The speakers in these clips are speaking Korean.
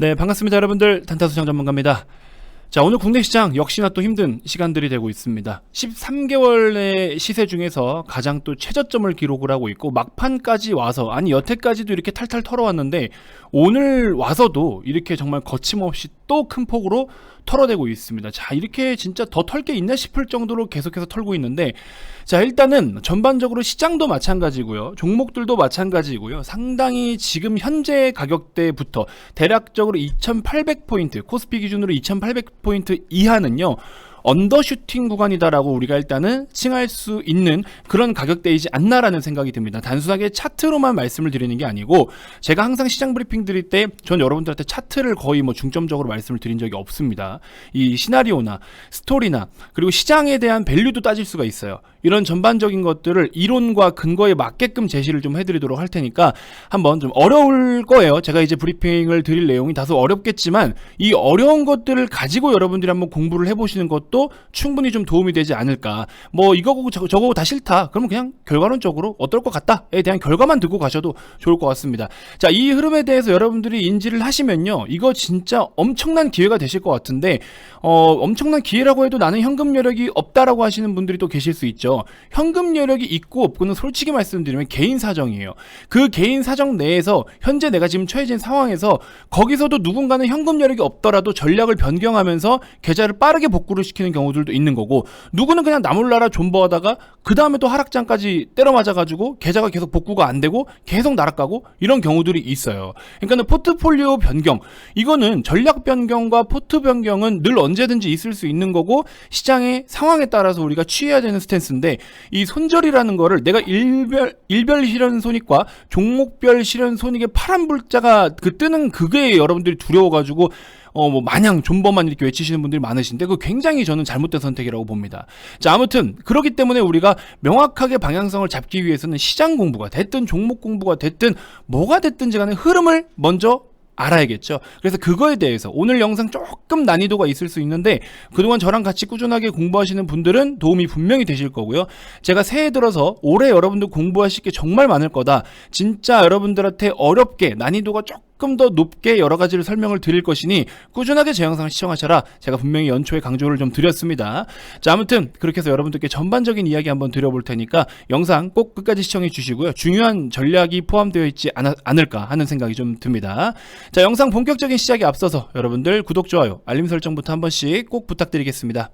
네, 반갑습니다, 여러분들. 단타수장 전문가입니다. 자, 오늘 국내 시장 역시나 또 힘든 시간들이 되고 있습니다. 13개월의 시세 중에서 가장 또 최저점을 기록을 하고 있고 막판까지 와서 아니 여태까지도 이렇게 탈탈 털어왔는데 오늘 와서도 이렇게 정말 거침없이 또 큰 폭으로 털어내고 있습니다. 자, 이렇게 진짜 더 털 게 있나 싶을 정도로 계속해서 털고 있는데 자, 일단은 전반적으로 시장도 마찬가지고요. 종목들도 마찬가지고요. 상당히 지금 현재 가격대부터 대략적으로 2,800포인트, 코스피 기준으로 2,800포인트 이하는요. 언더슈팅 구간이다라고 우리가 일단은 칭할 수 있는 그런 가격대이지 않나라는 생각이 듭니다. 단순하게 차트로만 말씀을 드리는 게 아니고 제가 항상 시장 브리핑 드릴 때 전 여러분들한테 차트를 거의 뭐 중점적으로 말씀을 드린 적이 없습니다. 이 시나리오나 스토리나 그리고 시장에 대한 밸류도 따질 수가 있어요. 이런 전반적인 것들을 이론과 근거에 맞게끔 제시를 좀 해드리도록 할 테니까 한번 좀 어려울 거예요. 제가 이제 브리핑을 드릴 내용이 다소 어렵겠지만 이 어려운 것들을 가지고 여러분들이 한번 공부를 해보시는 것도 충분히 좀 도움이 되지 않을까. 뭐 이거고 저거, 저거고 다 싫다. 그러면 그냥 결과론적으로 어떨 것 같다에 대한 결과만 듣고 가셔도 좋을 것 같습니다. 자, 이 흐름에 대해서 여러분들이 인지를 하시면요. 이거 진짜 엄청난 기회가 되실 것 같은데 어, 엄청난 기회라고 해도 나는 현금 여력이 없다라고 하시는 분들이 또 계실 수 있죠. 현금 여력이 있고 없고는 솔직히 말씀드리면 개인 사정이에요. 그 개인 사정 내에서 현재 내가 지금 처해진 상황에서 거기서도 누군가는 현금 여력이 없더라도 전략을 변경하면서 계좌를 빠르게 복구를 시키 는 경우들도 있는 거고 누구는 그냥 나몰라라 존버하다가 그 다음에 또 하락장까지 때려 맞아가지고 계좌가 계속 복구가 안 되고 계속 날아가고 이런 경우들이 있어요. 그러니까 포트폴리오 변경 이거는 전략 변경과 포트 변경은 늘 언제든지 있을 수 있는 거고 시장의 상황에 따라서 우리가 취해야 되는 스탠스인데 이 손절이라는 거를 내가 일별 일별 실현 손익과 종목별 실현 손익의 파란 불자가 그 뜨는 그게 여러분들이 두려워가지고 어, 뭐, 마냥 존버만 이렇게 외치시는 분들이 많으신데, 그 굉장히 저는 잘못된 선택이라고 봅니다. 자, 아무튼, 그렇기 때문에 우리가 명확하게 방향성을 잡기 위해서는 시장 공부가 됐든, 종목 공부가 됐든, 뭐가 됐든지 간에 흐름을 먼저 알아야겠죠. 그래서 그거에 대해서 오늘 영상 조금 난이도가 있을 수 있는데 그동안 저랑 같이 꾸준하게 공부하시는 분들은 도움이 분명히 되실 거고요. 제가 새해 들어서 올해 여러분들 공부하실 게 정말 많을 거다. 진짜 여러분들한테 어렵게 난이도가 조금 더 높게 여러 가지를 설명을 드릴 것이니 꾸준하게 제 영상을 시청하셔라. 제가 분명히 연초에 강조를 좀 드렸습니다. 자, 아무튼 그렇게 해서 여러분들께 전반적인 이야기 한번 드려볼 테니까 영상 꼭 끝까지 시청해 주시고요. 중요한 전략이 포함되어 있지 않, 않을까 하는 생각이 좀 듭니다. 자, 영상 본격적인 시작에 앞서서 여러분들 구독, 좋아요, 알림 설정부터 한 번씩 꼭 부탁드리겠습니다.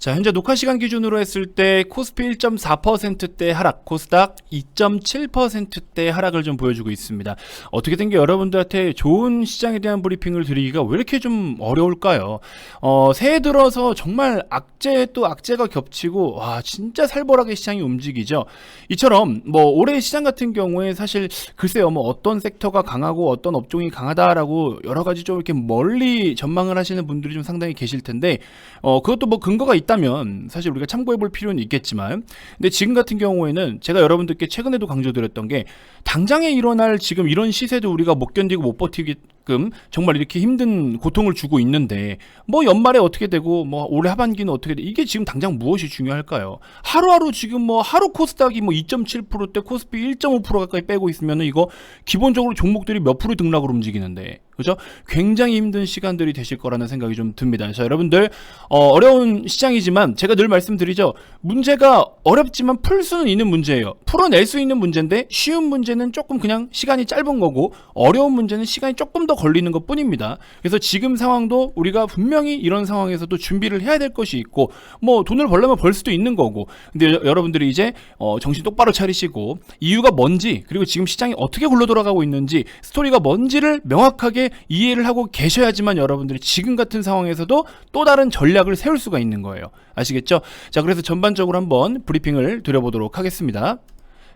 자, 현재 녹화 시간 기준으로 했을 때 코스피 1.4%대 하락, 코스닥 2.7%대 하락을 좀 보여주고 있습니다. 어떻게 된 게 여러분들한테 좋은 시장에 대한 브리핑을 드리기가 왜 이렇게 좀 어려울까요? 어, 새해 들어서 정말 악재 또 악재가 겹치고 와, 진짜 살벌하게 시장이 움직이죠. 이처럼 뭐 올해 시장 같은 경우에 사실 글쎄요, 뭐 어떤 섹터가 강하고 어떤 업종이 강하다라고 여러 가지 좀 이렇게 멀리 전망을 하시는 분들이 좀 상당히 계실 텐데 어, 그것도 뭐 근거가 있다 면 사실 우리가 참고해 볼 필요는 있겠지만 근데 지금 같은 경우에는 제가 여러분들께 최근에도 강조드렸던 게 당장에 일어날 지금 이런 시세도 우리가 못 견디고 못 버티게끔 정말 이렇게 힘든 고통을 주고 있는데 뭐 연말에 어떻게 되고 뭐 올해 하반기는 어떻게 돼 이게 지금 당장 무엇이 중요할까요? 하루하루 지금 뭐 하루 코스닥이 뭐 2.7%대 코스피 1.5% 가까이 빼고 있으면은 이거 기본적으로 종목들이 몇 프로 등락으로 움직이는데 그죠? 굉장히 힘든 시간들이 되실 거라는 생각이 좀 듭니다. 자, 여러분들 어, 어려운 시장이지만 제가 늘 말씀드리죠. 문제가 어렵지만 풀 수는 있는 문제예요. 풀어낼 수 있는 문제인데 쉬운 문제는 조금 그냥 시간이 짧은 거고 어려운 문제는 시간이 조금 더 걸리는 것 뿐입니다. 그래서 지금 상황도 우리가 분명히 이런 상황에서도 준비를 해야 될 것이 있고 뭐 돈을 벌려면 벌 수도 있는 거고 근데 여- 여러분들이 이제 어, 정신 똑바로 차리시고 이유가 뭔지 그리고 지금 시장이 어떻게 굴러 돌아가고 있는지 스토리가 뭔지를 명확하게 이해를 하고 계셔야지만 여러분들이 지금 같은 상황에서도 또 다른 전략을 세울 수가 있는 거예요. 아시겠죠? 자, 그래서 전반적으로 한번 브리핑을 드려보도록 하겠습니다.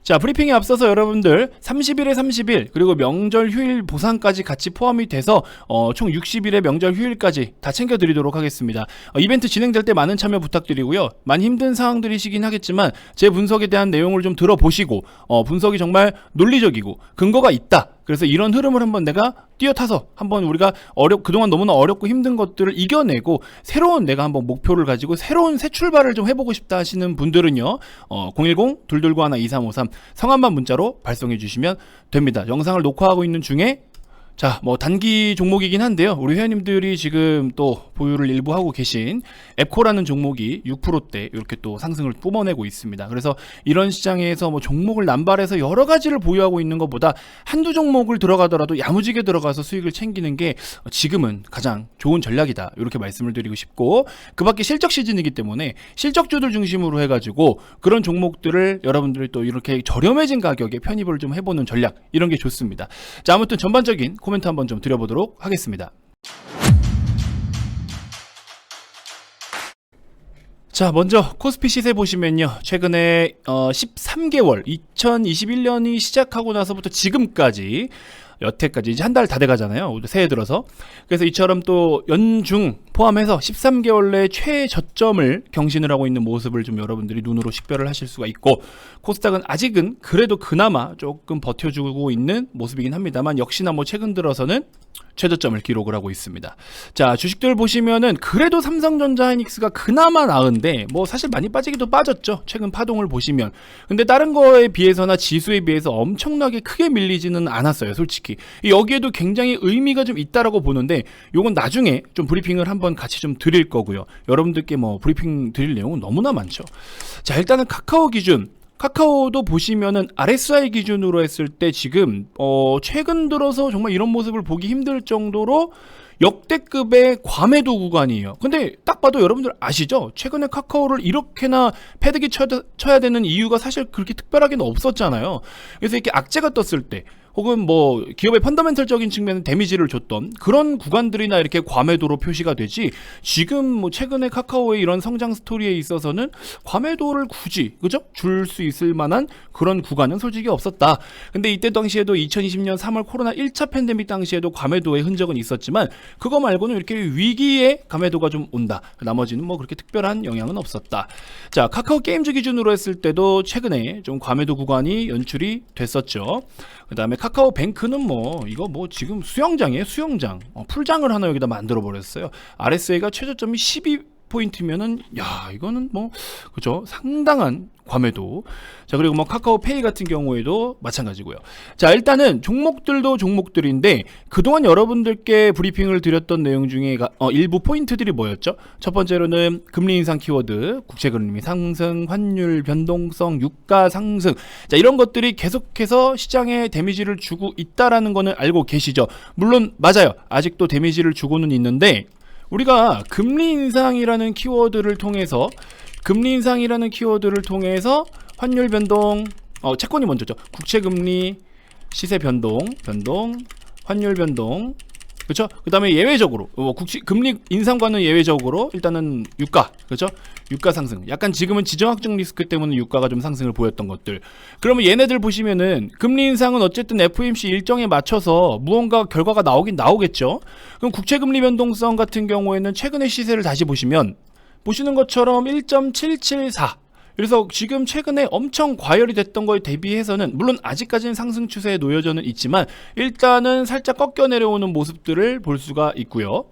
자, 브리핑에 앞서서 여러분들 30일에 30일 그리고 명절 휴일 보상까지 같이 포함이 돼서 어, 총 60일의 명절 휴일까지 다 챙겨 드리도록 하겠습니다. 어, 이벤트 진행될 때 많은 참여 부탁드리고요. 많이 힘든 상황들이시긴 하겠지만 제 분석에 대한 내용을 좀 들어보시고 어, 분석이 정말 논리적이고 근거가 있다. 그래서 이런 흐름을 한번 내가 뛰어타서 한번 우리가 어렵 그동안 너무나 어렵고 힘든 것들을 이겨내고 새로운 내가 한번 목표를 가지고 새로운 새 출발을 좀 해보고 싶다 하시는 분들은요. 어, 010 둘둘구 하나 2353 성함만 문자로 발송해 주시면 됩니다. 영상을 녹화하고 있는 중에 자, 뭐 단기 종목이긴 한데요. 우리 회원님들이 지금 또 보유를 일부 하고 계신 앱코라는 종목이 6%대 이렇게 또 상승을 뿜어내고 있습니다. 그래서 이런 시장에서 뭐 종목을 남발해서 여러 가지를 보유하고 있는 것보다 한두 종목을 들어가더라도 야무지게 들어가서 수익을 챙기는 게 지금은 가장 좋은 전략이다. 이렇게 말씀을 드리고 싶고 그 밖에 실적 시즌이기 때문에 실적주들 중심으로 해 가지고 그런 종목들을 여러분들이 또 이렇게 저렴해진 가격에 편입을 좀 해보는 전략 이런 게 좋습니다. 자, 아무튼 전반적인 코멘트 한번 좀 드려보도록 하겠습니다. 자, 먼저 코스피 시세 보시면요. 최근에 어 13개월 2021년이 시작하고 나서부터 지금까지 여태까지 이제 한 달 다 돼가잖아요. 새해 들어서. 그래서 이처럼 또 연중 포함해서 13개월 내 최저점을 경신을 하고 있는 모습을 좀 여러분들이 눈으로 식별을 하실 수가 있고 코스닥은 아직은 그래도 그나마 조금 버텨주고 있는 모습이긴 합니다만 역시나 뭐 최근 들어서는 최저점을 기록을 하고 있습니다. 자, 주식들 보시면은 그래도 삼성전자 하이닉스가 그나마 나은데 뭐 사실 많이 빠지기도 빠졌죠. 최근 파동을 보시면. 근데 다른 거에 비해서나 지수에 비해서 엄청나게 크게 밀리지는 않았어요, 솔직히. 여기에도 굉장히 의미가 좀 있다라고 보는데 요건 나중에 좀 브리핑을 한번 같이 좀 드릴 거고요. 여러분들께 뭐 브리핑 드릴 내용은 너무나 많죠. 자, 일단은 카카오 기준 카카오도 보시면은 RSI 기준으로 했을 때 지금 어 최근 들어서 정말 이런 모습을 보기 힘들 정도로 역대급의 과매도 구간이에요. 근데 딱 봐도 여러분들 아시죠? 최근에 카카오를 이렇게나 패드기 쳐, 쳐야 되는 이유가 사실 그렇게 특별하게는 없었잖아요. 그래서 이렇게 악재가 떴을 때 혹은 뭐 기업의 펀더멘털적인 측면에 데미지를 줬던 그런 구간들이나 이렇게 과매도로 표시가 되지 지금 뭐 최근에 카카오의 이런 성장 스토리에 있어서는 과매도를 굳이 그죠 줄 수 있을 만한 그런 구간은 솔직히 없었다. 근데 이때 당시에도 2020년 3월 코로나 1차 팬데믹 당시에도 과매도의 흔적은 있었지만 그거 말고는 이렇게 위기에 감매도가 좀 온다. 나머지는 뭐 그렇게 특별한 영향은 없었다. 자 카카오 게임즈 기준으로 했을 때도 최근에 좀 과매도 구간이 연출이 됐었죠. 그 다음에 카카오 뱅크는 뭐 이거 뭐 지금 수영장이에요 수영장. 어, 풀장을 하나 여기다 만들어 버렸어요. RSA가 최저점이 12 포인트면은 야 이거는 뭐 그죠? 상당한 과매도. 자 그리고 뭐 카카오페이 같은 경우에도 마찬가지고요. 자 일단은 종목들도 종목들인데 그동안 여러분들께 브리핑을 드렸던 내용 중에 가- 어, 일부 포인트들이 뭐였죠? 첫 번째로는 금리 인상 키워드 국채 금리 상승 환율 변동성 유가 상승. 자 이런 것들이 계속해서 시장에 데미지를 주고 있다라는 거는 알고 계시죠? 물론 맞아요. 아직도 데미지를 주고는 있는데 우리가 금리 인상이라는 키워드를 통해서 금리 인상이라는 키워드를 통해서 환율 변동 어 채권이 먼저죠. 국채 금리 시세 변동 변동 환율 변동 그렇죠? 그다음에 예외적으로 어, 국시 금리 인상과는 예외적으로 일단은 유가 그렇죠? 유가 상승. 약간 지금은 지정학적 리스크 때문에 유가가 좀 상승을 보였던 것들. 그러면 얘네들 보시면은 금리 인상은 어쨌든 FOMC 일정에 맞춰서 무언가 결과가 나오긴 나오겠죠. 그럼 국채 금리 변동성 같은 경우에는 최근의 시세를 다시 보시면 보시는 것처럼 1.774 그래서 지금 최근에 엄청 과열이 됐던 거에 대비해서는 물론 아직까지는 상승 추세에 놓여져는 있지만 일단은 살짝 꺾여 내려오는 모습들을 볼 수가 있고요.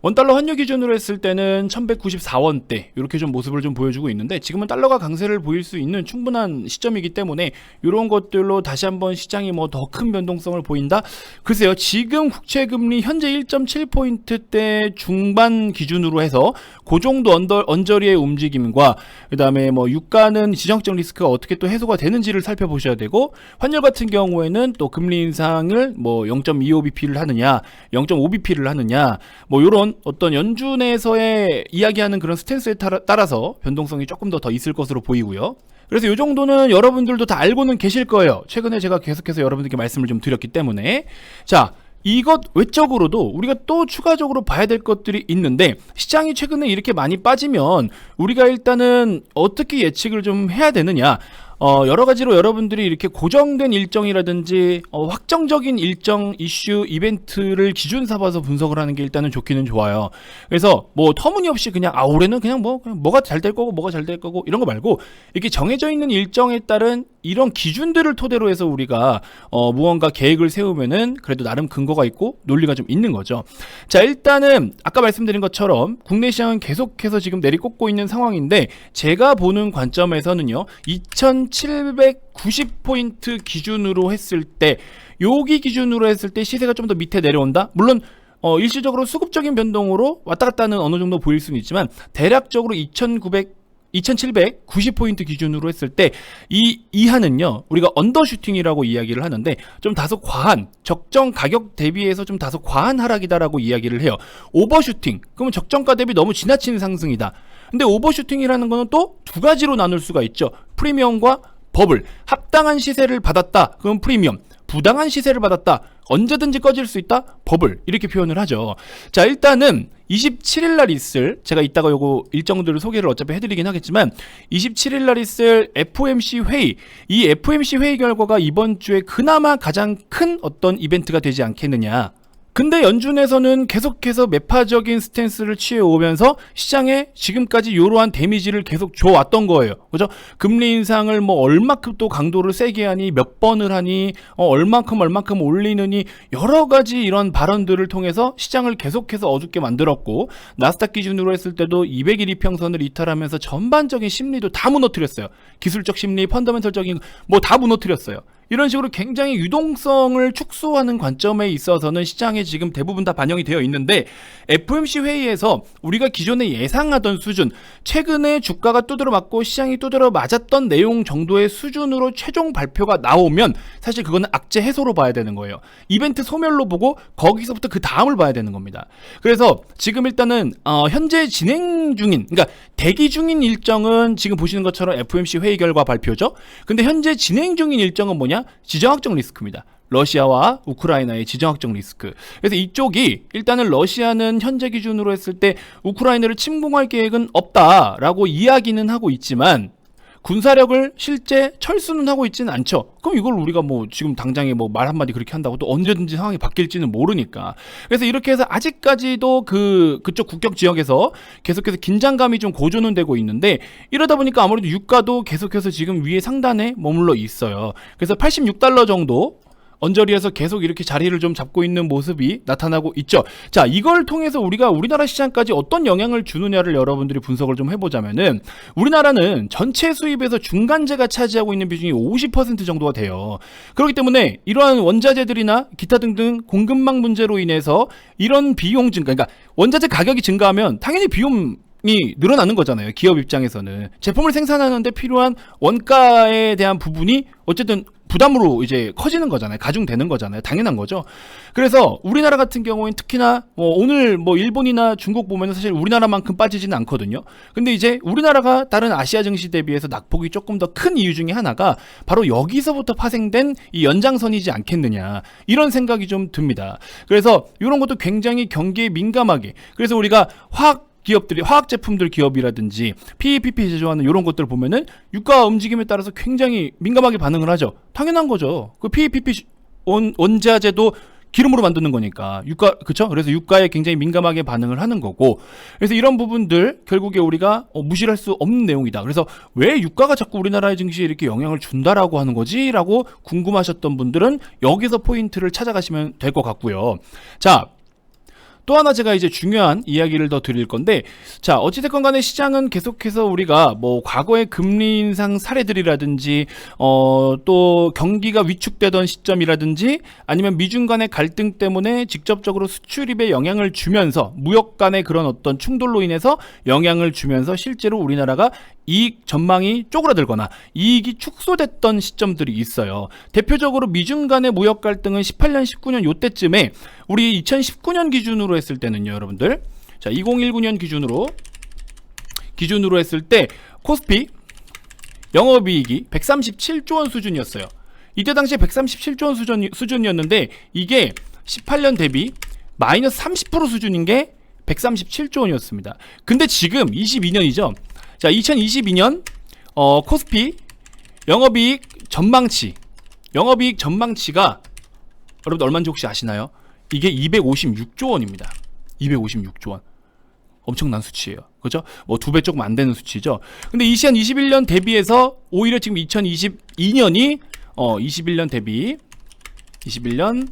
원달러 환율 기준으로 했을 때는 1194원대 이렇게 좀 모습을 좀 보여주고 있는데 지금은 달러가 강세를 보일 수 있는 충분한 시점이기 때문에 이런 것들로 다시 한번 시장이 뭐 더 큰 변동성을 보인다. 글쎄요. 지금 국채 금리 현재 1.7포인트대 중반 기준으로 해서 그 정도 언더, 언저리의 움직임과 그다음에 뭐 유가는 지정적 리스크가 어떻게 또 해소가 되는지를 살펴보셔야 되고 환율 같은 경우에는 또 금리 인상을 뭐 0.25bp를 하느냐, 0.5bp를 하느냐, 뭐 요런 어떤 연준에서의 이야기하는 그런 스탠스에 따라- 따라서 변동성이 조금 더 더 있을 것으로 보이고요. 그래서 이 정도는 여러분들도 다 알고는 계실 거예요. 최근에 제가 계속해서 여러분들께 말씀을 좀 드렸기 때문에. 자, 이것 외적으로도 우리가 또 추가적으로 봐야 될 것들이 있는데 시장이 최근에 이렇게 많이 빠지면 우리가 일단은 어떻게 예측을 좀 해야 되느냐 어, 여러 가지로 여러분들이 이렇게 고정된 일정이라든지 어, 확정적인 일정 이슈 이벤트를 기준 삼아서 분석을 하는 게 일단은 좋기는 좋아요. 그래서 뭐 터무니없이 그냥 아 올해는 그냥 뭐 그냥 뭐가 잘 될 거고 뭐가 잘 될 거고 이런 거 말고 이렇게 정해져 있는 일정에 따른 이런 기준들을 토대로 해서 우리가 어, 무언가 계획을 세우면은 그래도 나름 근거가 있고 논리가 좀 있는 거죠. 자, 일단은 아까 말씀드린 것처럼 국내 시장은 계속해서 지금 내리꽂고 있는 상황인데 제가 보는 관점에서는요. 2790포인트 기준으로 했을 때 여기 기준으로 했을 때 시세가 좀 더 밑에 내려온다. 물론 어, 일시적으로 수급적인 변동으로 왔다 갔다 하는 어느 정도 보일 수는 있지만 대략적으로 2900 2790포인트 기준으로 했을 때 이 이하는요 우리가 언더슈팅이라고 이야기를 하는데 좀 다소 과한 적정 가격 대비해서 좀 다소 과한 하락이다라고 이야기를 해요. 오버슈팅. 그러면 적정가 대비 너무 지나치는 상승이다. 근데 오버슈팅이라는 거는 또 두 가지로 나눌 수가 있죠. 프리미엄과 버블. 합당한 시세를 받았다. 그건 프리미엄 부당한 시세를 받았다. 언제든지 꺼질 수 있다. 버블 이렇게 표현을 하죠. 자 일단은 27일 날 있을 제가 이따가 요거 일정들을 소개를 어차피 해드리긴 하겠지만 27일 날 있을 FOMC 회의. 이 FOMC 회의 결과가 이번 주에 그나마 가장 큰 어떤 이벤트가 되지 않겠느냐 근데 연준에서는 계속해서 매파적인 스탠스를 취해 오면서 시장에 지금까지 이러한 데미지를 계속 줘왔던 거예요. 그죠? 금리 인상을 뭐 얼마큼 또 강도를 세게 하니 몇 번을 하니 어, 얼만큼 얼만큼 올리느니 여러 가지 이런 발언들을 통해서 시장을 계속해서 어둡게 만들었고 나스닥 기준으로 했을 때도 200일 이평선을 이탈하면서 전반적인 심리도 다 무너뜨렸어요. 기술적 심리, 펀더멘털적인 뭐 다 무너뜨렸어요. 이런 식으로 굉장히 유동성을 축소하는 관점에 있어서는 시장에 지금 대부분 다 반영이 되어 있는데 FOMC 회의에서 우리가 기존에 예상하던 수준 최근에 주가가 두드러 맞고 시장이 두드러 맞았던 내용 정도의 수준으로 최종 발표가 나오면 사실 그거는 악재 해소로 봐야 되는 거예요. 이벤트 소멸로 보고 거기서부터 그 다음을 봐야 되는 겁니다. 그래서 지금 일단은 어, 현재 진행 중인 그러니까 대기 중인 일정은 지금 보시는 것처럼 FOMC 회의 결과 발표죠. 근데 현재 진행 중인 일정은 뭐냐? 지정학적 리스크입니다. 러시아와 우크라이나의 지정학적 리스크. 그래서 이쪽이 일단은 러시아는 현재 기준으로 했을 때 우크라이나를 침공할 계획은 없다라고 이야기는 하고 있지만 군사력을 실제 철수는 하고 있지는 않죠. 그럼 이걸 우리가 뭐 지금 당장에 뭐 말 한마디 그렇게 한다고 또 언제든지 상황이 바뀔지는 모르니까. 그래서 이렇게 해서 아직까지도 그 그쪽 국경 지역에서 계속해서 긴장감이 좀 고조는 되고 있는데 이러다 보니까 아무래도 유가도 계속해서 지금 위에 상단에 머물러 있어요. 그래서 86달러 정도 언저리에서 계속 이렇게 자리를 좀 잡고 있는 모습이 나타나고 있죠. 자, 이걸 통해서 우리가 우리나라 시장까지 어떤 영향을 주느냐를 여러분들이 분석을 좀 해보자면은 우리나라는 전체 수입에서 중간재가 차지하고 있는 비중이 50% 정도가 돼요. 그렇기 때문에 이러한 원자재들이나 기타 등등 공급망 문제로 인해서 이런 비용 증가, 그러니까 원자재 가격이 증가하면 당연히 비용 이 늘어나는 거잖아요. 기업 입장에서는 제품을 생산하는데 필요한 원가에 대한 부분이 어쨌든 부담으로 이제 커지는 거잖아요. 가중되는 거잖아요. 당연한 거죠. 그래서 우리나라 같은 경우엔 특히나 뭐 오늘 뭐 일본이나 중국 보면 사실 우리나라만큼 빠지지는 않거든요. 근데 이제 우리나라가 다른 아시아 증시 대비해서 낙폭이 조금 더 큰 이유 중에 하나가 바로 여기서부터 파생된 이 연장선이지 않겠느냐 이런 생각이 좀 듭니다. 그래서 이런 것도 굉장히 경기에 민감하게 그래서 우리가 화학 기업들이 화학 제품들 기업이라든지 PEPP 제조하는 이런 것들을 보면은 유가 움직임에 따라서 굉장히 민감하게 반응을 하죠. 당연한 거죠. 그 PEPP 원, 원자재도 기름으로 만드는 거니까 유가 그쵸? 그래서 유가에 굉장히 민감하게 반응을 하는 거고 그래서 이런 부분들 결국에 우리가 어, 무시할 수 없는 내용이다. 그래서 왜 유가가 자꾸 우리나라의 증시에 이렇게 영향을 준다라고 하는 거지라고 궁금하셨던 분들은 여기서 포인트를 찾아가시면 될 것 같고요. 자. 또 하나 제가 이제 중요한 이야기를 더 드릴 건데 자 어찌됐건 간에 시장은 계속해서 우리가 뭐 과거의 금리 인상 사례들이라든지 어 또 경기가 위축되던 시점이라든지 아니면 미중 간의 갈등 때문에 직접적으로 수출입에 영향을 주면서 무역 간의 그런 어떤 충돌로 인해서 영향을 주면서 실제로 우리나라가 이익 전망이 쪼그라들거나 이익이 축소됐던 시점들이 있어요. 대표적으로 미중 간의 무역 갈등은 18년, 19년 요때쯤에 우리 2019년 기준으로 했을 때는요, 여러분들. 자, 2019년 기준으로 기준으로 했을 때 코스피 영업이익이 137조 원 수준이었어요. 이때 당시에 137조 원 수준, 수준이었는데 이게 18년 대비 마이너스 30% 수준인 게 137조 원이었습니다. 근데 지금 22년이죠. 자, 2022년 어, 코스피 영업이익 전망치 영업이익 전망치가 여러분 얼마인지 혹시 아시나요? 이게 256조 원입니다. 256조 원. 엄청난 수치예요. 그죠? 뭐 두 배 조금 안 되는 수치죠. 근데 이 시한 21년 대비해서 오히려 지금 2022년이 어 21년 대비 21년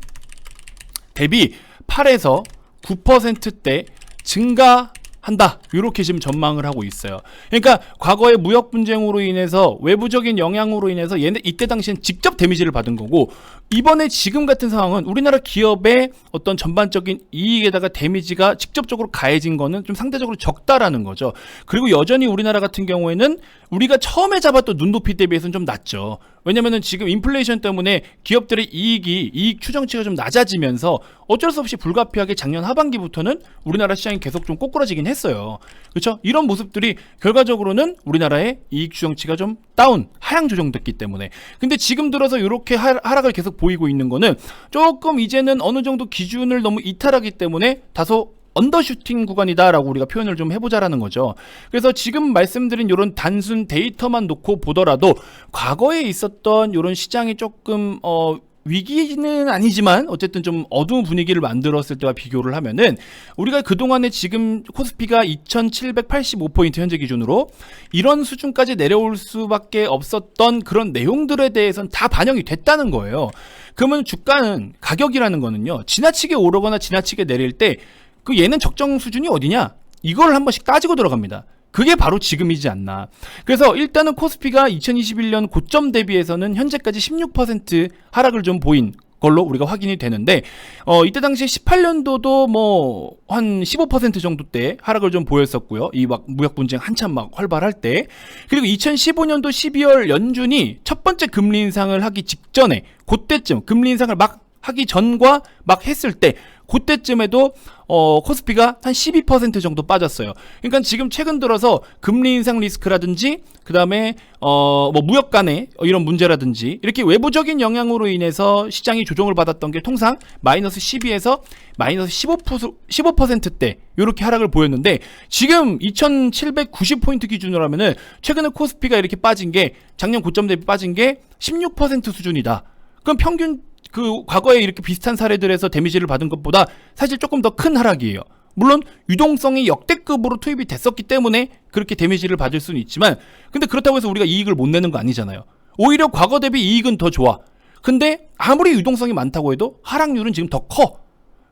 대비 8에서 9%대 증가 한다. 이렇게 지금 전망을 하고 있어요. 그러니까 과거의 무역 분쟁으로 인해서 외부적인 영향으로 인해서 얘네 이때 당시엔 직접 데미지를 받은 거고 이번에 지금 같은 상황은 우리나라 기업의 어떤 전반적인 이익에다가 데미지가 직접적으로 가해진 거는 좀 상대적으로 적다라는 거죠. 그리고 여전히 우리나라 같은 경우에는 우리가 처음에 잡았던 눈높이 대비해서는 좀 낮죠. 왜냐면은 지금 인플레이션 때문에 기업들의 이익이 이익 추정치가 좀 낮아지면서 어쩔 수 없이 불가피하게 작년 하반기부터는 우리나라 시장이 계속 좀 꼬꾸라지긴 했어요. 그렇죠? 이런 모습들이 결과적으로는 우리나라의 이익 추정치가 좀 다운, 하향 조정됐기 때문에. 근데 지금 들어서 이렇게 하- 하락을 계속 보이고 있는 거는 조금 이제는 어느 정도 기준을 너무 이탈하기 때문에 다소 언더슈팅 구간이다라고 우리가 표현을 좀 해보자라는 거죠. 그래서 지금 말씀드린 이런 단순 데이터만 놓고 보더라도 과거에 있었던 이런 시장이 조금 어 위기는 아니지만 어쨌든 좀 어두운 분위기를 만들었을 때와 비교를 하면은 우리가 그동안에 지금 코스피가 2785포인트 현재 기준으로 이런 수준까지 내려올 수밖에 없었던 그런 내용들에 대해서는 다 반영이 됐다는 거예요. 그러면 주가는 가격이라는 거는요. 지나치게 오르거나 지나치게 내릴 때 그 얘는 적정 수준이 어디냐? 이걸 한 번씩 따지고 들어갑니다. 그게 바로 지금이지 않나. 그래서 일단은 코스피가 2021년 고점 대비해서는 현재까지 16% 하락을 좀 보인 걸로 우리가 확인이 되는데 어 이때 당시에 18년도도 뭐 한 15% 정도 때 하락을 좀 보였었고요. 이 막 무역 분쟁 한참 막 활발할 때 그리고 2015년도 12월 연준이 첫 번째 금리 인상을 하기 직전에 그때쯤 금리 인상을 막 하기 전과 막 했을 때 그때쯤에도 어 코스피가 한 12% 정도 빠졌어요. 그러니까 지금 최근 들어서 금리 인상 리스크라든지 그다음에 어 뭐 무역 간의 이런 문제라든지 이렇게 외부적인 영향으로 인해서 시장이 조정을 받았던 게 통상 마이너스 12에서 마이너스 15% 15%대 이렇게 하락을 보였는데 지금 2,790포인트 기준으로 하면은 최근에 코스피가 이렇게 빠진 게 작년 고점 대비 빠진 게 16% 수준이다. 그럼 평균 그 과거에 이렇게 비슷한 사례들에서 데미지를 받은 것보다 사실 조금 더 큰 하락이에요. 물론 유동성이 역대급으로 투입이 됐었기 때문에 그렇게 데미지를 받을 수는 있지만 근데 그렇다고 해서 우리가 이익을 못 내는 거 아니잖아요. 오히려 과거 대비 이익은 더 좋아. 근데 아무리 유동성이 많다고 해도 하락률은 지금 더 커.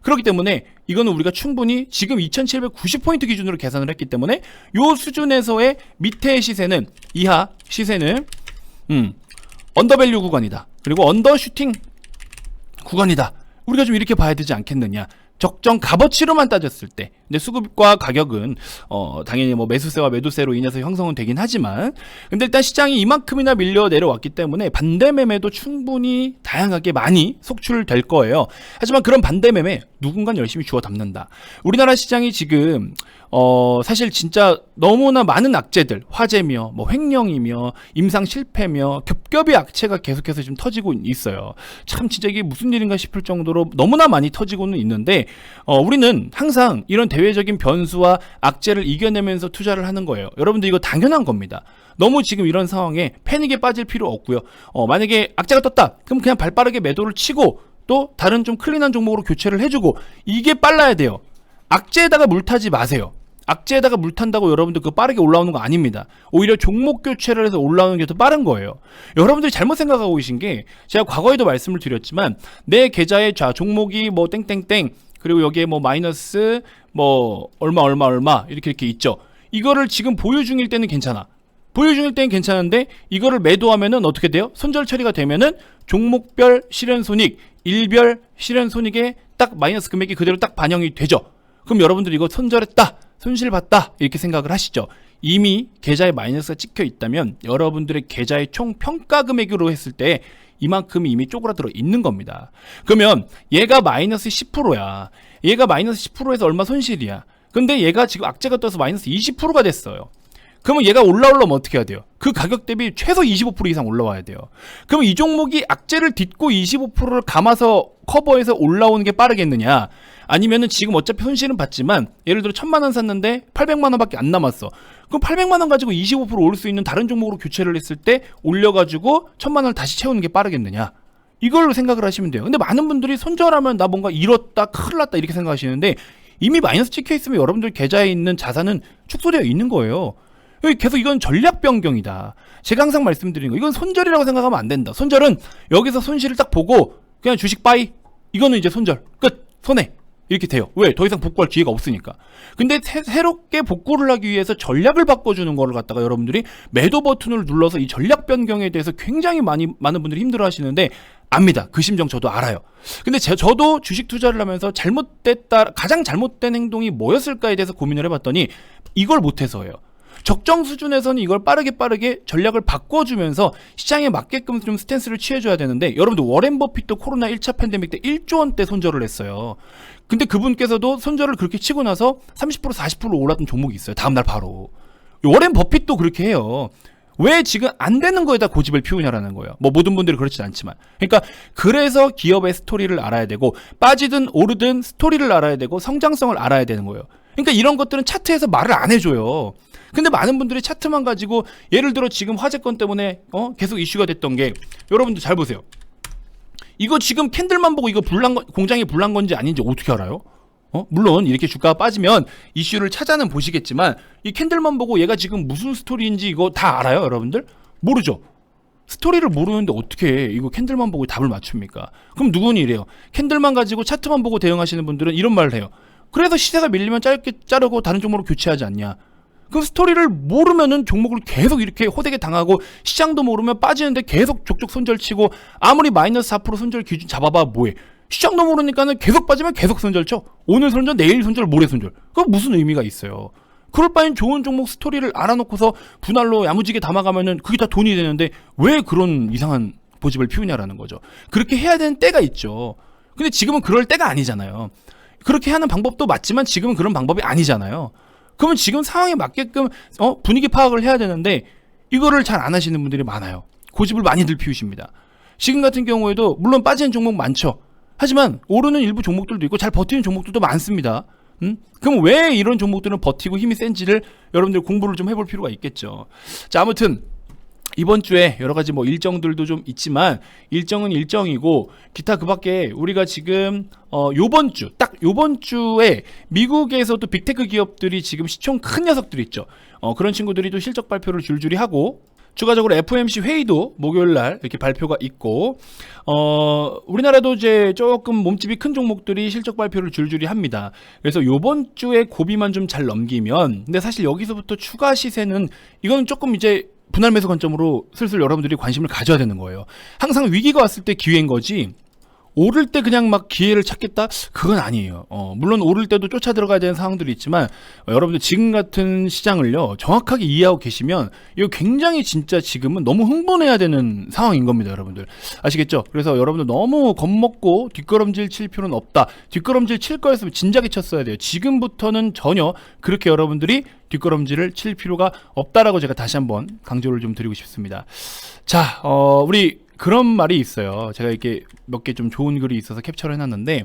그렇기 때문에 이거는 우리가 충분히 지금 2790포인트 기준으로 계산을 했기 때문에 요 수준에서의 밑에의 시세는 이하 시세는 음 언더밸류 구간이다. 그리고 언더슈팅 구간이다. 우리가 좀 이렇게 봐야 되지 않겠느냐. 적정 값어치로만 따졌을 때, 근데 수급과 가격은 어 당연히 뭐 매수세와 매도세로 인해서 형성은 되긴 하지만, 근데 일단 시장이 이만큼이나 밀려 내려왔기 때문에 반대 매매도 충분히 다양하게 많이 속출될 거예요. 하지만 그런 반대 매매 누군가 열심히 주워 담는다. 우리나라 시장이 지금 어 사실 진짜 너무나 많은 악재들, 화재며 뭐 횡령이며 임상 실패며 겹겹이 악재가 계속해서 지금 터지고 있어요. 참 진짜 이게 무슨 일인가 싶을 정도로 너무나 많이 터지고는 있는데 어 우리는 항상 이런 대외적인 변수와 악재를 이겨내면서 투자를 하는 거예요. 여러분들 이거 당연한 겁니다. 너무 지금 이런 상황에 패닉에 빠질 필요 없고요. 어 만약에 악재가 떴다. 그럼 그냥 발 빠르게 매도를 치고 또 다른 좀 클린한 종목으로 교체를 해주고 이게 빨라야 돼요. 악재에다가 물 타지 마세요. 악재에다가 물 탄다고 여러분들 그 빠르게 올라오는 거 아닙니다. 오히려 종목 교체를 해서 올라오는 게 더 빠른 거예요. 여러분들이 잘못 생각하고 계신 게 제가 과거에도 말씀을 드렸지만 내 계좌에 자 종목이 뭐 땡땡땡 그리고 여기에 뭐 마이너스 뭐 얼마 얼마 얼마 이렇게 이렇게 있죠. 이거를 지금 보유 중일 때는 괜찮아. 보유 중일 때는 괜찮은데 이거를 매도하면은 어떻게 돼요? 손절 처리가 되면은 종목별 실현 손익, 일별 실현 손익에 딱 마이너스 금액이 그대로 딱 반영이 되죠. 그럼 여러분들 이거 손절했다, 손실 봤다 이렇게 생각을 하시죠. 이미 계좌에 마이너스가 찍혀 있다면 여러분들의 계좌의 총 평가 금액으로 했을 때 이만큼이 이미 쪼그라들어 있는 겁니다. 그러면 얘가 마이너스 10%야. 얘가 마이너스 10%에서 얼마 손실이야. 근데 얘가 지금 악재가 떠서 마이너스 20%가 됐어요. 그러면 얘가 올라오려면 어떻게 해야 돼요? 그 가격 대비 최소 25% 이상 올라와야 돼요. 그러면 이 종목이 악재를 딛고 25%를 감아서 커버해서 올라오는 게 빠르겠느냐? 아니면은 지금 어차피 손실은 봤지만 예를 들어 천만 원 샀는데 800만 원밖에 안 남았어. 그럼 800만 원 가지고 25%올 수 있는 다른 종목으로 교체를 했을 때 올려가지고 천만 원을 다시 채우는 게 빠르겠느냐? 이걸로 생각을 하시면 돼요. 근데 많은 분들이 손절하면 나 뭔가 잃었다, 큰일 났다 이렇게 생각하시는데 이미 마이너스 찍혀 있으면 여러분들 계좌에 있는 자산은 축소되어 있는 거예요. 계속 이건 전략 변경이다. 제가 항상 말씀드리는 거 이건 손절이라고 생각하면 안 된다. 손절은 여기서 손실을 딱 보고 그냥 주식 바이 이거는 이제 손절 끝 손해 이렇게 돼요. 왜? 더 이상 복구할 기회가 없으니까. 근데 새, 롭게 복구를 하기 위해서 전략을 바꿔주는 거를 갖다가 여러분들이 매도 버튼을 눌러서 이 전략 변경에 대해서 굉장히 많이 많은 분들이 힘들어 하시는데 압니다. 그 심정 저도 알아요. 근데 제, 저도 주식 투자를 하면서 잘못됐다, 가장 잘못된 행동이 뭐였을까에 대해서 고민을 해봤더니 이걸 못해서예요. 적정 수준에서는 이걸 빠르게 빠르게 전략을 바꿔주면서 시장에 맞게끔 좀 스탠스를 취해줘야 되는데 여러분들 워렌 버핏도 코로나 1차 팬데믹 때 1조 원대 손절을 했어요. 근데 그분께서도 손절을 그렇게 치고 나서 30% 40% 올랐던 종목이 있어요. 다음날 바로. 워렌 버핏도 그렇게 해요. 왜 지금 안 되는 거에다 고집을 피우냐라는 거예요. 뭐 모든 분들이 그렇진 않지만. 그러니까 그래서 기업의 스토리를 알아야 되고 빠지든 오르든 스토리를 알아야 되고 성장성을 알아야 되는 거예요. 그러니까 이런 것들은 차트에서 말을 안 해줘요. 근데 많은 분들이 차트만 가지고 예를 들어 지금 화재건 때문에 어 계속 이슈가 됐던 게 여러분들 잘 보세요. 이거 지금 캔들만 보고 이거 불난 거, 공장이 불난 건지 아닌지 어떻게 알아요? 어? 물론 이렇게 주가가 빠지면 이슈를 찾아는 보시겠지만 이 캔들만 보고 얘가 지금 무슨 스토리인지 이거 다 알아요, 여러분들? 모르죠. 스토리를 모르는데 어떻게 이거 캔들만 보고 답을 맞춥니까? 그럼 누구는 이래요. 캔들만 가지고 차트만 보고 대응하시는 분들은 이런 말을 해요. 그래서 시세가 밀리면 짧게 자르고 다른 종목으로 교체하지 않냐? 그 스토리를 모르면은 종목을 계속 이렇게 호되게 당하고 시장도 모르면 빠지는데 계속 족족 손절치고 아무리 마이너스 4% 손절 기준 잡아봐 뭐해? 시장도 모르니까는 계속 빠지면 계속 손절쳐. 오늘 손절, 내일 손절, 모레 손절. 그거 무슨 의미가 있어요? 그럴 바엔 좋은 종목 스토리를 알아놓고서 분할로 야무지게 담아가면은 그게 다 돈이 되는데 왜 그런 이상한 고집을 피우냐라는 거죠. 그렇게 해야 되는 때가 있죠. 근데 지금은 그럴 때가 아니잖아요. 그렇게 하는 방법도 맞지만 지금은 그런 방법이 아니잖아요. 그러면 지금 상황에 맞게끔 어, 분위기 파악을 해야 되는데 이거를 잘 안 하시는 분들이 많아요. 고집을 많이들 피우십니다. 지금 같은 경우에도 물론 빠지는 종목 많죠. 하지만 오르는 일부 종목들도 있고 잘 버티는 종목들도 많습니다. 음? 그럼 왜 이런 종목들은 버티고 힘이 센지를 여러분들 공부를 좀 해볼 필요가 있겠죠. 자, 아무튼 이번 주에 여러 가지 뭐 일정들도 좀 있지만 일정은 일정이고 기타 그 밖에 우리가 지금 어 요번 주 딱 요번 주에 미국에서도 빅테크 기업들이 지금 시총 큰 녀석들 있죠. 어 그런 친구들이 또 실적 발표를 줄줄이 하고 추가적으로 FOMC 회의도 목요일 날 이렇게 발표가 있고 어 우리나라도 이제 조금 몸집이 큰 종목들이 실적 발표를 줄줄이 합니다. 그래서 요번 주에 고비만 좀 잘 넘기면 근데 사실 여기서부터 추가 시세는 이거는 조금 이제 분할 매수 관점으로 슬슬 여러분들이 관심을 가져야 되는 거예요. 항상 위기가 왔을 때 기회인 거지. 오를 때 그냥 막 기회를 찾겠다? 그건 아니에요. 어, 물론 오를 때도 쫓아 들어가야 되는 상황들이 있지만 어, 여러분들 지금 같은 시장을요 정확하게 이해하고 계시면 이거 굉장히 진짜 지금은 너무 흥분해야 되는 상황인 겁니다, 여러분들 아시겠죠? 그래서 여러분들 너무 겁먹고 뒷걸음질 칠 필요는 없다. 뒷걸음질 칠 거였으면 진작에 쳤어야 돼요. 지금부터는 전혀 그렇게 여러분들이 뒷걸음질을 칠 필요가 없다라고 제가 다시 한번 강조를 좀 드리고 싶습니다. 자, 어, 우리 그런 말이 있어요. 제가 이렇게 몇 개 좀 좋은 글이 있어서 캡처를 해놨는데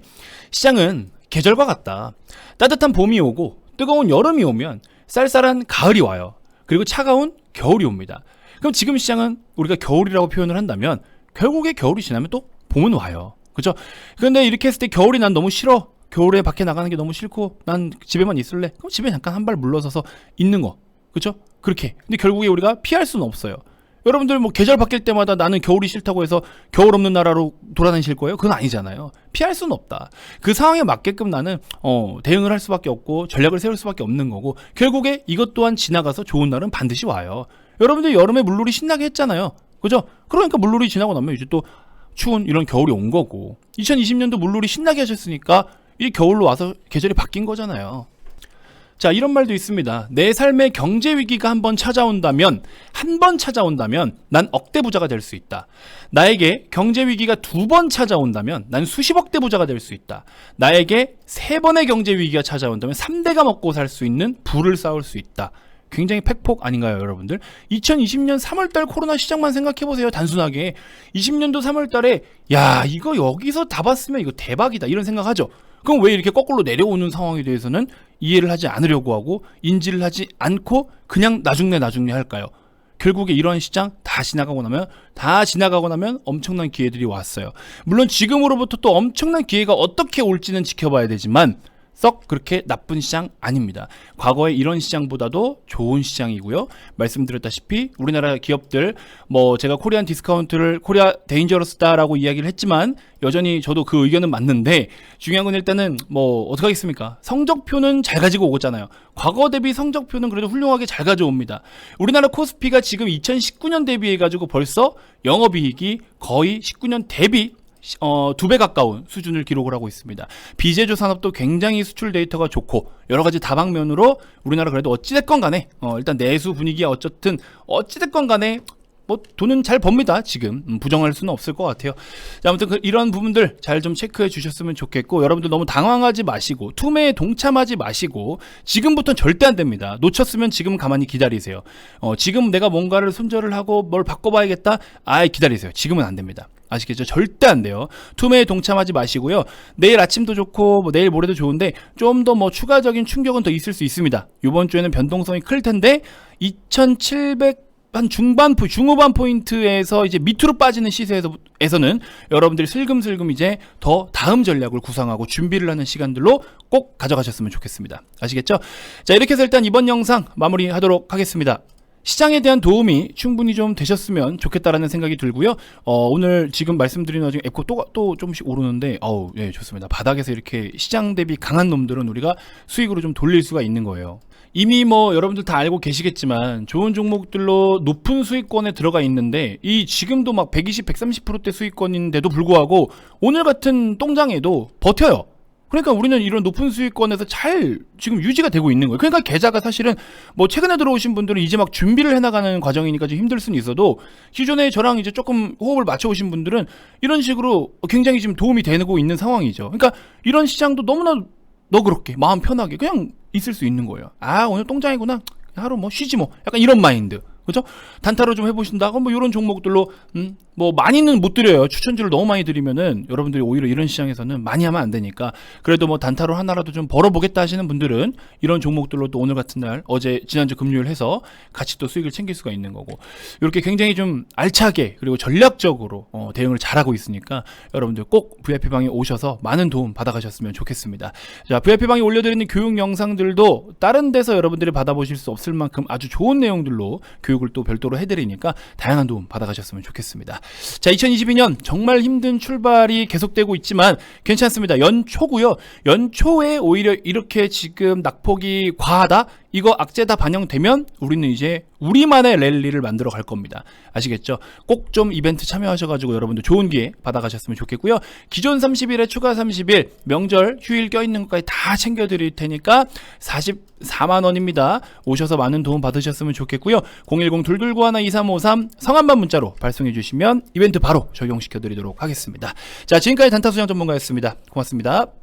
시장은 계절과 같다. 따뜻한 봄이 오고 뜨거운 여름이 오면 쌀쌀한 가을이 와요. 그리고 차가운 겨울이 옵니다. 그럼 지금 시장은 우리가 겨울이라고 표현을 한다면 결국에 겨울이 지나면 또 봄은 와요. 그죠? 근데 이렇게 했을 때 겨울이 난 너무 싫어. 겨울에 밖에 나가는 게 너무 싫고 난 집에만 있을래. 그럼 집에 잠깐 한 발 물러서서 있는 거. 그죠? 그렇게. 근데 결국에 우리가 피할 수는 없어요. 여러분들 뭐 계절 바뀔 때마다 나는 겨울이 싫다고 해서 겨울 없는 나라로 돌아다니실 거예요? 그건 아니잖아요. 피할 수는 없다. 그 상황에 맞게끔 나는 어, 대응을 할 수밖에 없고 전략을 세울 수밖에 없는 거고 결국에 이것 또한 지나가서 좋은 날은 반드시 와요. 여러분들 여름에 물놀이 신나게 했잖아요. 그죠? 그러니까 물놀이 지나고 나면 이제 또 추운 이런 겨울이 온 거고 2020년도 물놀이 신나게 하셨으니까 이 겨울로 와서 계절이 바뀐 거잖아요. 자, 이런 말도 있습니다. 내 삶의 경제 위기가 한번 찾아온다면, 한 번 찾아온다면, 난 억대 부자가 될 수 있다. 나에게 경제 위기가 두 번 찾아온다면, 난 수십억대 부자가 될 수 있다. 나에게 세 번의 경제 위기가 찾아온다면, 3대가 먹고 살 수 있는 부를 쌓을 수 있다. 굉장히 팩폭 아닌가요, 여러분들? 2020년 3월달 코로나 시장만 생각해보세요, 단순하게. 20년도 3월달에, 야, 이거 여기서 다 봤으면 이거 대박이다. 이런 생각하죠. 그럼 왜 이렇게 거꾸로 내려오는 상황에 대해서는 이해를 하지 않으려고 하고 인지를 하지 않고 그냥 나중내 나중내 할까요? 결국에 이러한 시장 다 지나가고 나면 다 지나가고 나면 엄청난 기회들이 왔어요. 물론 지금으로부터 또 엄청난 기회가 어떻게 올지는 지켜봐야 되지만 썩 그렇게 나쁜 시장 아닙니다. 과거에 이런 시장보다도 좋은 시장이고요. 말씀드렸다시피 우리나라 기업들 뭐 제가 코리안 디스카운트를 코리아 데인저러스다라고 이야기를 했지만 여전히 저도 그 의견은 맞는데 중요한 건 일단은 뭐 어떻게 하겠습니까? 성적표는 잘 가지고 오잖아요. 과거 대비 성적표는 그래도 훌륭하게 잘 가져옵니다. 우리나라 코스피가 지금 2019년 대비해 가지고 벌써 영업이익이 거의 19년 대비 어, 두 배 가까운 수준을 기록을 하고 있습니다. 비제조 산업도 굉장히 수출 데이터가 좋고 여러 가지 다방면으로 우리나라 그래도 어찌됐건 간에 어, 일단 내수 분위기야 어쨌든 어찌됐건 간에 뭐 돈은 잘 법니다. 지금. 음, 부정할 수는 없을 것 같아요. 자, 아무튼 그, 이런 부분들 잘 좀 체크해 주셨으면 좋겠고 여러분들 너무 당황하지 마시고 투매에 동참하지 마시고 지금부터는 절대 안 됩니다. 놓쳤으면 지금 가만히 기다리세요. 어, 지금 내가 뭔가를 손절을 하고 뭘 바꿔봐야겠다? 아예 기다리세요. 지금은 안 됩니다 아시겠죠? 절대 안 돼요. 투매에 동참하지 마시고요. 내일 아침도 좋고 뭐 내일 모레도 좋은데 좀 더 뭐 추가적인 충격은 더 있을 수 있습니다. 이번 주에는 변동성이 클 텐데 2,700한 중반 포 중후반 포인트에서 이제 밑으로 빠지는 시세에서 에서는 여러분들이 슬금슬금 이제 더 다음 전략을 구상하고 준비를 하는 시간들로 꼭 가져가셨으면 좋겠습니다. 아시겠죠? 자, 이렇게 해서 일단 이번 영상 마무리하도록 하겠습니다. 시장에 대한 도움이 충분히 좀 되셨으면 좋겠다라는 생각이 들고요. 어, 오늘 지금 말씀드린 와중에 앱코 또, 또 조금씩 오르는데, 어우, 예, 좋습니다. 바닥에서 이렇게 시장 대비 강한 놈들은 우리가 수익으로 좀 돌릴 수가 있는 거예요. 이미 뭐 여러분들 다 알고 계시겠지만 좋은 종목들로 높은 수익권에 들어가 있는데 이 지금도 막 120, 130%대 수익권인데도 불구하고 오늘 같은 똥장에도 버텨요. 그러니까 우리는 이런 높은 수익권에서 잘 지금 유지가 되고 있는 거예요. 그러니까 계좌가 사실은 뭐 최근에 들어오신 분들은 이제 막 준비를 해나가는 과정이니까 좀 힘들 수는 있어도 기존에 저랑 이제 조금 호흡을 맞춰오신 분들은 이런 식으로 굉장히 지금 도움이 되고 있는 상황이죠. 그러니까 이런 시장도 너무나 너그럽게 마음 편하게 그냥 있을 수 있는 거예요. 아 오늘 똥장이구나. 하루 뭐 쉬지 뭐. 약간 이런 마인드. 그죠? 단타로 좀 해보신다고 뭐 이런 종목들로 음, 뭐 많이는 못 드려요. 추천주를 너무 많이 드리면은 여러분들이 오히려 이런 시장에서는 많이 하면 안 되니까 그래도 뭐 단타로 하나라도 좀 벌어보겠다 하시는 분들은 이런 종목들로 또 오늘 같은 날 어제 지난주 금요일 해서 같이 또 수익을 챙길 수가 있는 거고 이렇게 굉장히 좀 알차게 그리고 전략적으로 어, 대응을 잘하고 있으니까 여러분들 꼭 VIP 방에 오셔서 많은 도움 받아가셨으면 좋겠습니다. 자 VIP 방에 올려드리는 교육 영상들도 다른 데서 여러분들이 받아보실 수 없을 만큼 아주 좋은 내용들로 교육 을 또 별도로 해드리니까 다양한 도움 받아가셨으면 좋겠습니다. 자, 2022년 정말 힘든 출발이 계속되고 있지만 괜찮습니다. 연초고요. 연초에 오히려 이렇게 지금 낙폭이 과하다? 이거 악재 다 반영되면 우리는 이제 우리만의 랠리를 만들어 갈 겁니다. 아시겠죠? 꼭 좀 이벤트 참여하셔가지고 여러분들 좋은 기회 받아가셨으면 좋겠고요. 기존 30일에 추가 30일 명절 휴일 껴있는 것까지 다 챙겨드릴 테니까 44만 원입니다. 오셔서 많은 도움 받으셨으면 좋겠고요. 010-229-2353 성함만 문자로 발송해 주시면 이벤트 바로 적용시켜 드리도록 하겠습니다. 자, 지금까지 단타수장 전문가였습니다. 고맙습니다.